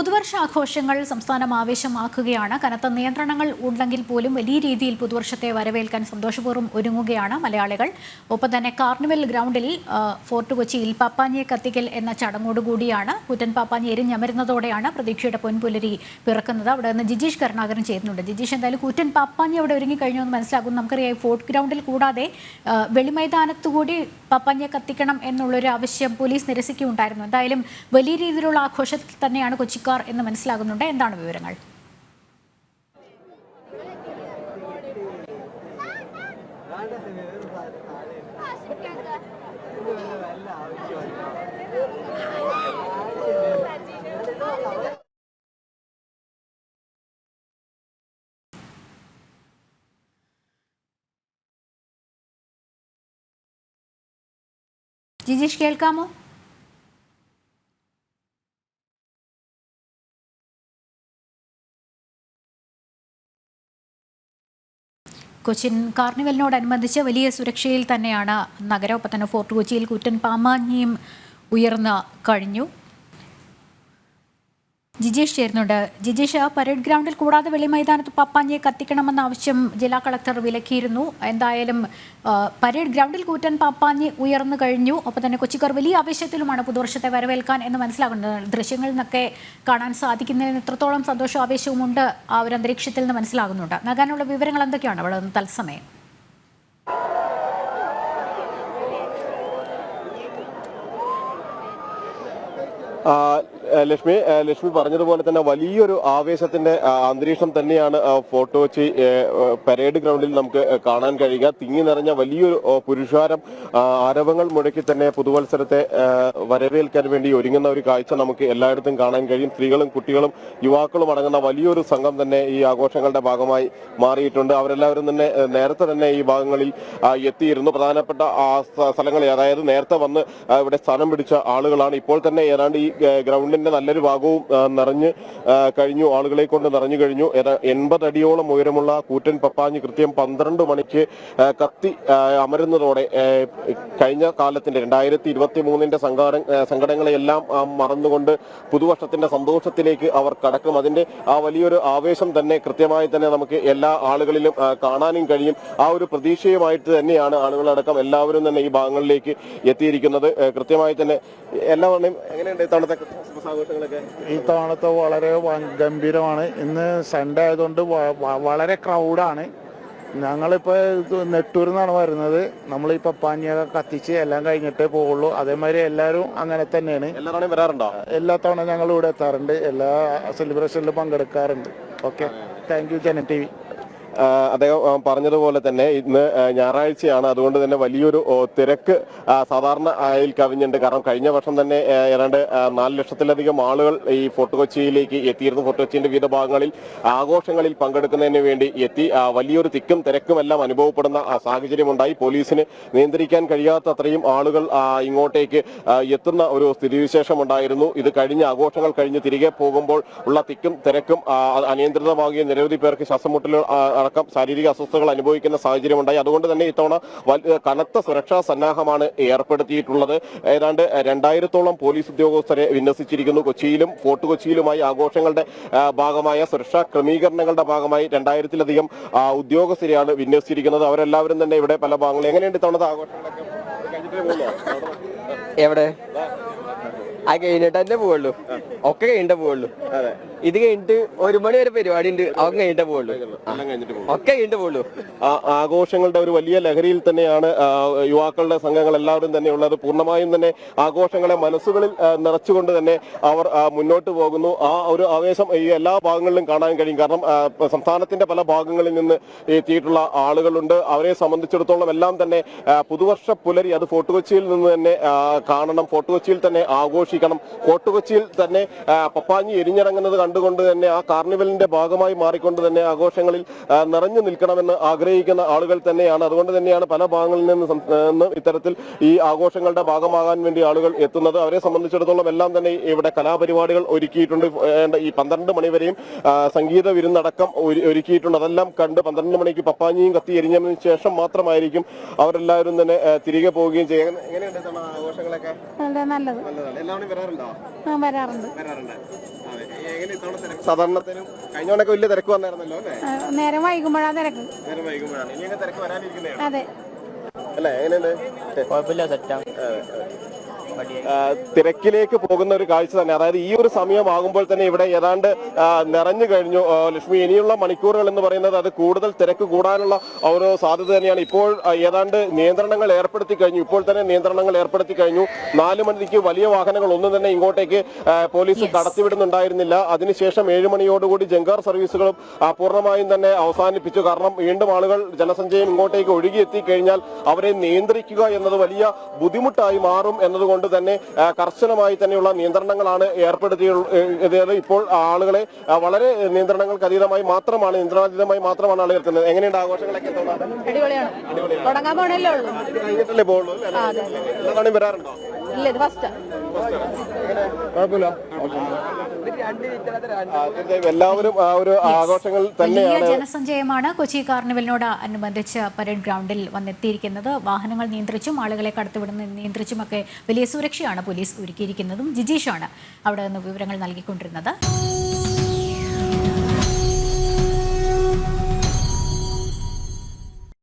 പുതുവർഷാഘോഷങ്ങൾ സംസ്ഥാനം ആവേശമാക്കുകയാണ്. കനത്ത നിയന്ത്രണങ്ങൾ ഉണ്ടെങ്കിൽ പോലും വലിയ രീതിയിൽ പുതുവർഷത്തെ വരവേൽക്കാൻ സന്തോഷപൂർവം ഒരുങ്ങുകയാണ് മലയാളികൾ. ഒപ്പം തന്നെ കാർണിവൽ ഗ്രൗണ്ടിൽ ഫോർട്ട് കൊച്ചിയിൽ പാപ്പാഞ്ഞിയെ കത്തിക്കൽ എന്ന ചടങ്ങോടുകൂടിയാണ് കുറ്റൻ പാപ്പാഞ്ഞി എരിഞ്ഞമരുന്നതോടെയാണ് പ്രതീക്ഷയുടെ പൊൻപുലരി പിറക്കുന്നത്. അവിടെ നിന്ന് ജിജീഷ് കരുണാകരൻ ചേരുന്നുണ്ട്. ജിജീഷ് എന്തായാലും കുറ്റൻ പാപ്പാഞ്ഞി അവിടെ ഒരുങ്ങി കഴിഞ്ഞു എന്ന് മനസ്സിലാകും. നമുക്കറിയാം ഫോർട്ട് ഗ്രൗണ്ടിൽ കൂടാതെ വെളിമൈതാനത്തുകൂടി പാപ്പാഞ്ഞെ കത്തിക്കണം എന്നുള്ളൊരു ആവശ്യം പോലീസ് നിരസിക്കുകയുണ്ടായിരുന്നു. എന്തായാലും വലിയ രീതിയിലുള്ള ആഘോഷത്തിൽ തന്നെയാണ് കൊച്ചിക്കാർ എന്ന് മനസ്സിലാകുന്നുണ്ട്. എന്താണ് വിവരങ്ങൾ? ജിജിഷ് കേൾക്കാമോ? കൊച്ചിൻ കാർണിവലിനോടനുബന്ധിച്ച് വലിയ സുരക്ഷയിൽ തന്നെയാണ് നഗരം ഒപ്പം തന്നെ ഫോർട്ട് കൊച്ചിയിൽ കുറ്റൻ പാമാഞ്ഞിയും ഉയർന്ന് കഴിഞ്ഞു. ജിജേഷ് ചേരുന്നുണ്ട്. ജിജേഷ് പരേഡ് ഗ്രൗണ്ടിൽ കൂടാതെ വെളി മൈതാനത്ത് പപ്പാഞ്ഞെ കത്തിക്കണമെന്ന ആവശ്യം ജില്ലാ കളക്ടർ വിലക്കിയിരുന്നു. എന്തായാലും പരേഡ് ഗ്രൗണ്ടിൽ കൂറ്റൻ പപ്പാഞ്ഞെ ഉയർന്നു കഴിഞ്ഞു. അപ്പോൾ തന്നെ കൊച്ചിക്കാർ വലിയ ആവേശത്തിലുമാണ് പുതുവർഷത്തെ വരവേൽക്കാൻ എന്ന് മനസ്സിലാകുന്നത്. ദൃശ്യങ്ങളിൽ നിന്നൊക്കെ കാണാൻ സാധിക്കുന്നതിന് എത്രത്തോളം സന്തോഷവും ആവേശവും ഉണ്ട് ആ ഒരു അന്തരീക്ഷത്തിൽ നിന്ന് മനസ്സിലാകുന്നുണ്ട്. നൽകാനുള്ള വിവരങ്ങൾ എന്തൊക്കെയാണ്? അവിടെ നിന്ന് തത്സമയം. ആ, ലക്ഷ്മി ലക്ഷ്മി പറഞ്ഞതുപോലെ തന്നെ വലിയൊരു ആവേശത്തിന്റെ അന്തരീക്ഷം തന്നെയാണ് ഏ, പരേഡ് ഗ്രൗണ്ടിൽ നമുക്ക് കാണാൻ കഴിയുക. തിങ്ങി നിറഞ്ഞ വലിയൊരു പുരുഷാരം ആരവങ്ങൾ മുടക്കി തന്നെ പുതുവത്സരത്തെ വരവേൽക്കാൻ വേണ്ടി ഒരുങ്ങുന്ന ഒരു കാഴ്ച നമുക്ക് എല്ലായിടത്തും കാണാൻ കഴിയും. സ്ത്രീകളും കുട്ടികളും യുവാക്കളും അടങ്ങുന്ന വലിയൊരു സംഘം തന്നെ ഈ ആഘോഷങ്ങളുടെ ഭാഗമായി മാറിയിട്ടുണ്ട്. അവരെല്ലാവരും തന്നെ നേരത്തെ തന്നെ ഈ ഭാഗങ്ങളിൽ എത്തിയിരുന്നു. പ്രധാനപ്പെട്ട സ്ഥലങ്ങളിൽ അതായത് നേരത്തെ വന്ന് ഇവിടെ സ്ഥാനം പിടിച്ച ആളുകളാണ്. ഇപ്പോൾ തന്നെ ഏതാണ്ട് ഈ ഏ, ഗ്രൗണ്ടിന്റെ നല്ലൊരു ഭാഗവും നിറഞ്ഞ് കഴിഞ്ഞു. ആളുകളെ കൊണ്ട് നിറഞ്ഞു കഴിഞ്ഞു. എൺപത് അടിയോളം ഉയരമുള്ള കൂറ്റൻ പപ്പാഞ്ഞ് കൃത്യം പന്ത്രണ്ട് മണിക്ക് കത്തി അമരുന്നതോടെ കഴിഞ്ഞ കാലത്തിന്റെ രണ്ടായിരത്തി ഇരുപത്തി മൂന്നിന്റെ സംഘടനകളെയെല്ലാം മറന്നുകൊണ്ട് പുതുവർഷത്തിന്റെ സന്തോഷത്തിലേക്ക് അവർ കടക്കും. അതിന്റെ ആ വലിയൊരു ആവേശം തന്നെ കൃത്യമായി തന്നെ നമുക്ക് എല്ലാ ആളുകളിലും കാണാനും കഴിയും. ആ ഒരു പ്രതീക്ഷയുമായിട്ട് തന്നെയാണ് ആളുകളടക്കം എല്ലാവരും തന്നെ ഈ ഭാഗങ്ങളിലേക്ക് എത്തിയിരിക്കുന്നത്. കൃത്യമായി തന്നെ എല്ലാവരുടെയും എങ്ങനെയുണ്ട് ഇത്തവണത്തെ ക്രിസ്മസ്? ഈ തവണത്തെ വളരെ ഗംഭീരമാണ്. ഇന്ന് സൺഡേ ആയതുകൊണ്ട് വളരെ ക്രൗഡാണ് ഞങ്ങളിപ്പോൾ നെട്ടൂരിൽ നിന്നാണ് വരുന്നത്. നമ്മൾ ഈ പപ്പാഞ്ഞിയൊക്കെ കത്തിച്ച് എല്ലാം കഴിഞ്ഞിട്ടേ പോകുള്ളൂ അതേമാതിരി എല്ലാവരും അങ്ങനെ തന്നെയാണ്. വരാറുണ്ടോ? എല്ലാ തവണ ഞങ്ങൾ ഇവിടെ എത്താറുണ്ട്. എല്ലാ സെലിബ്രേഷനിലും പങ്കെടുക്കാറുണ്ട്. Okay thank you Jana T V അദ്ദേഹം പറഞ്ഞതുപോലെ തന്നെ ഇന്ന് ഞായറാഴ്ചയാണ്. അതുകൊണ്ട് തന്നെ വലിയൊരു തിരക്ക് സാധാരണ ആയിൽ കവിഞ്ഞുണ്ട് കാരണം കഴിഞ്ഞ വർഷം തന്നെ ഏതാണ്ട് നാല് ലക്ഷത്തിലധികം ആളുകൾ ഈ ഫോർട്ട് കൊച്ചിയിലേക്ക് എത്തിയിരുന്നു. ഫോർട്ട് കൊച്ചിന്റെ വിവിധ ഭാഗങ്ങളിൽ ആഘോഷങ്ങളിൽ പങ്കെടുക്കുന്നതിന് വേണ്ടി എത്തി. വലിയൊരു തിക്കും തിരക്കുമെല്ലാം അനുഭവപ്പെടുന്ന സാഹചര്യം സാഹചര്യമുണ്ടായി. പോലീസിന് നിയന്ത്രിക്കാൻ കഴിയാത്ത അത്രയും ആളുകൾ ഇങ്ങോട്ടേക്ക് എത്തുന്ന ഒരു സ്ഥിതിവിശേഷം ഉണ്ടായിരുന്നു ഇത് കഴിഞ്ഞ ആഘോഷങ്ങൾ കഴിഞ്ഞ് തിരികെ പോകുമ്പോൾ ഉള്ള തിക്കും തിരക്കും അനിയന്ത്രിതമാകുകയും നിരവധി പേർക്ക് ശ്വാസമുട്ടലുകൾ അടക്കം ശാരീരിക അസ്വസ്ഥതകൾ അനുഭവിക്കുന്ന സാഹചര്യമുണ്ടായി. അതുകൊണ്ട് തന്നെ ഇത്തവണ കനത്ത സുരക്ഷാ സന്നാഹമാണ് ഏർപ്പെടുത്തിയിട്ടുള്ളത്. ഏതാണ്ട് രണ്ടായിരത്തോളം പോലീസ് ഉദ്യോഗസ്ഥരെ വിന്യസിച്ചിരിക്കുന്നു. കൊച്ചിയിലും ഫോർട്ട് കൊച്ചിയിലുമായി ആഘോഷങ്ങളുടെ ഭാഗമായ സുരക്ഷാ ക്രമീകരണങ്ങളുടെ ഭാഗമായി രണ്ടായിരത്തിലധികം ഉദ്യോഗസ്ഥരെയാണ് വിന്യസിച്ചിരിക്കുന്നത്. അവരെല്ലാവരും തന്നെ ഇവിടെ പല ഭാഗങ്ങളിൽ എങ്ങനെയുണ്ട് ഇത്തവണത്തെ ആഘോഷങ്ങളൊക്കെ? എവിടെ? ആ കഴിഞ്ഞിട്ട് തന്നെ പോവുള്ളൂ. ഒക്കെ കഴിഞ്ഞിട്ടേ പോവുള്ളൂ. അതെ. ഇത് കഴിഞ്ഞിട്ട് ഒരു മണി വരെ പരിപാടി ഉണ്ട്. അവൻ കഴിഞ്ഞിട്ടേ പോവുള്ളൂ. ഒക്കെ കഴിഞ്ഞിട്ട് പോവുള്ളൂ. ആ- ആഘോഷങ്ങളുടെ ഒരു വലിയ ലഹരിയിൽ തന്നെയാണ് യുവാക്കളുടെ സംഘങ്ങൾ എല്ലാവരും തന്നെ ഉള്ളത്. പൂർണമായും തന്നെ ആഘോഷങ്ങളെ മനസ്സുകളിൽ നിറച്ചുകൊണ്ട് തന്നെ അവർ മുന്നോട്ട് പോകുന്നു. ആ ഒരു ആവേശം ഈ എല്ലാ ഭാഗങ്ങളിലും കാണാൻ കഴിയും. കാരണം സംസ്ഥാനത്തിന്റെ പല ഭാഗങ്ങളിൽ നിന്ന് എത്തിയിട്ടുള്ള ആളുകളുണ്ട്. അവരെ സംബന്ധിച്ചിടത്തോളം എല്ലാം തന്നെ പുതുവർഷ പുലരി അത് ഫോർട്ട് കൊച്ചിയിൽ നിന്ന് തന്നെ കാണണം. ഫോർട്ട് കൊച്ചിയിൽ തന്നെ ആഘോഷിക്കണം കോട്ടുകൊച്ചിയിൽ തന്നെ പപ്പാഞ്ഞി എരിഞ്ഞിറങ്ങുന്നത് കണ്ടുകൊണ്ട് തന്നെ ആ കാർണിവലിന്റെ ഭാഗമായി മാറിക്കൊണ്ട് തന്നെ ആഘോഷങ്ങളിൽ നിറഞ്ഞു നിൽക്കണമെന്ന് ആഗ്രഹിക്കുന്ന ആളുകൾ തന്നെയാണ്. അതുകൊണ്ട് തന്നെയാണ് പല ഭാഗങ്ങളിൽ നിന്ന് ഇത്തരത്തിൽ ഈ ആഘോഷങ്ങളുടെ ഭാഗമാകാൻ വേണ്ടി ആളുകൾ എത്തുന്നത്. അവരെ സംബന്ധിച്ചിടത്തോളം എല്ലാം തന്നെ ഇവിടെ കലാപരിപാടികൾ ഒരുക്കിയിട്ടുണ്ട്. ഈ പന്ത്രണ്ട് മണിവരെയും സംഗീത വിരുന്നടക്കം ഒരുക്കിയിട്ടുണ്ട്. അതെല്ലാം കണ്ട് പന്ത്രണ്ട് മണിക്ക് പപ്പാഞ്ഞിയും കത്തി എരിഞ്ഞതിന് ശേഷം മാത്രമായിരിക്കും അവരെല്ലാവരും തന്നെ തിരികെ പോവുകയും ചെയ്യുക. എങ്ങനെയുണ്ട് ആഘോഷങ്ങളൊക്കെ? നല്ലത്. വരാറുണ്ടോ ആ വരാറുണ്ട്. വരാറുണ്ട്. അതെ. എങ്ങനെ ഇത്തവണ തിരക്ക്? സാധാരണത്തിനും കഴിഞ്ഞോണ്ടൊക്കെ വലിയ തിരക്ക് വന്നായിരുന്നല്ലോ അല്ലേ? നേരം വൈകുമ്പോഴാണ് തിരക്ക്. നേരം വൈകുമ്പോഴാണ്. ഇനി തിരക്ക് വരാനിരിക്കുന്നതാണ് അതെ. അല്ലേ എങ്ങനെയുണ്ട്? കുഴപ്പമില്ല സെറ്റാ തിരക്കിലേക്ക് പോകുന്ന ഒരു കാഴ്ച തന്നെ. അതായത് ഈ ഒരു സമയമാകുമ്പോൾ തന്നെ ഇവിടെ ഏതാണ്ട് നിറഞ്ഞു കഴിഞ്ഞു. ലക്ഷ്മി ഇനിയുള്ള മണിക്കൂറുകൾ എന്ന് പറയുന്നത് അത് കൂടുതൽ തിരക്ക് കൂടാനുള്ള ഒരു സാധ്യത തന്നെയാണ്. ഇപ്പോൾ ഏതാണ്ട് നിയന്ത്രണങ്ങൾ ഏർപ്പെടുത്തി കഴിഞ്ഞു. ഇപ്പോൾ തന്നെ നിയന്ത്രണങ്ങൾ ഏർപ്പെടുത്തി കഴിഞ്ഞു. നാല് മണിക്ക് വലിയ വാഹനങ്ങൾ ഒന്നും തന്നെ ഇങ്ങോട്ടേക്ക് പോലീസ് കടത്തിവിടുന്നുണ്ടായിരുന്നില്ല. അതിനുശേഷം ഏഴ് മണിയോടുകൂടി ജങ്കാർ സർവീസുകളും പൂർണമായും തന്നെ അവസാനിപ്പിച്ചു. കാരണം വീണ്ടും ആളുകൾ ജനസഞ്ചയം ഇങ്ങോട്ടേക്ക് ഒഴുകിയെത്തി കഴിഞ്ഞാൽ അവരെ നിയന്ത്രിക്കുക എന്നത് വലിയ ബുദ്ധിമുട്ടായി മാറും എന്നതുകൊണ്ട് തന്നെ ആ, കർശനമായി തന്നെയുള്ള നിയന്ത്രണങ്ങളാണ് ഏർപ്പെടുത്തിയത് ഇപ്പോൾ ആളുകളെ വളരെ നിയന്ത്രണങ്ങൾക്ക് അതീതമായി മാത്രമാണ് നിയന്ത്രണാതീതമായി മാത്രമാണ് ആളുകൾ എത്തുന്നത് എങ്ങനെയുണ്ട് ആഘോഷങ്ങളൊക്കെ കഴിഞ്ഞിട്ടല്ലേ പോകുള്ളൂ വരാറുണ്ടോ? ഇല്ല ഇത് ഫസ്റ്റ് കുഴപ്പമില്ല. തീർച്ചയായും എല്ലാവരും ആ ഒരു ആഘോഷങ്ങൾ വലിയ തന്നെയാണ്. ജനസഞ്ചയമാണ് കൊച്ചി കാർണിവലിനോട് അനുബന്ധിച്ച് പരേഡ് ഗ്രൗണ്ടിൽ വന്നെത്തിയിരിക്കുന്നത്. വാഹനങ്ങൾ നിയന്ത്രിച്ചും ആളുകളെ കടത്തിവിടുന്ന നിയന്ത്രിച്ചുമൊക്കെ വലിയ സുരക്ഷയാണ് പോലീസ് ഒരുക്കിയിരിക്കുന്നതും. ജിജീഷാണ് അവിടെ നിന്ന് വിവരങ്ങൾ നൽകിക്കൊണ്ടിരുന്നത്.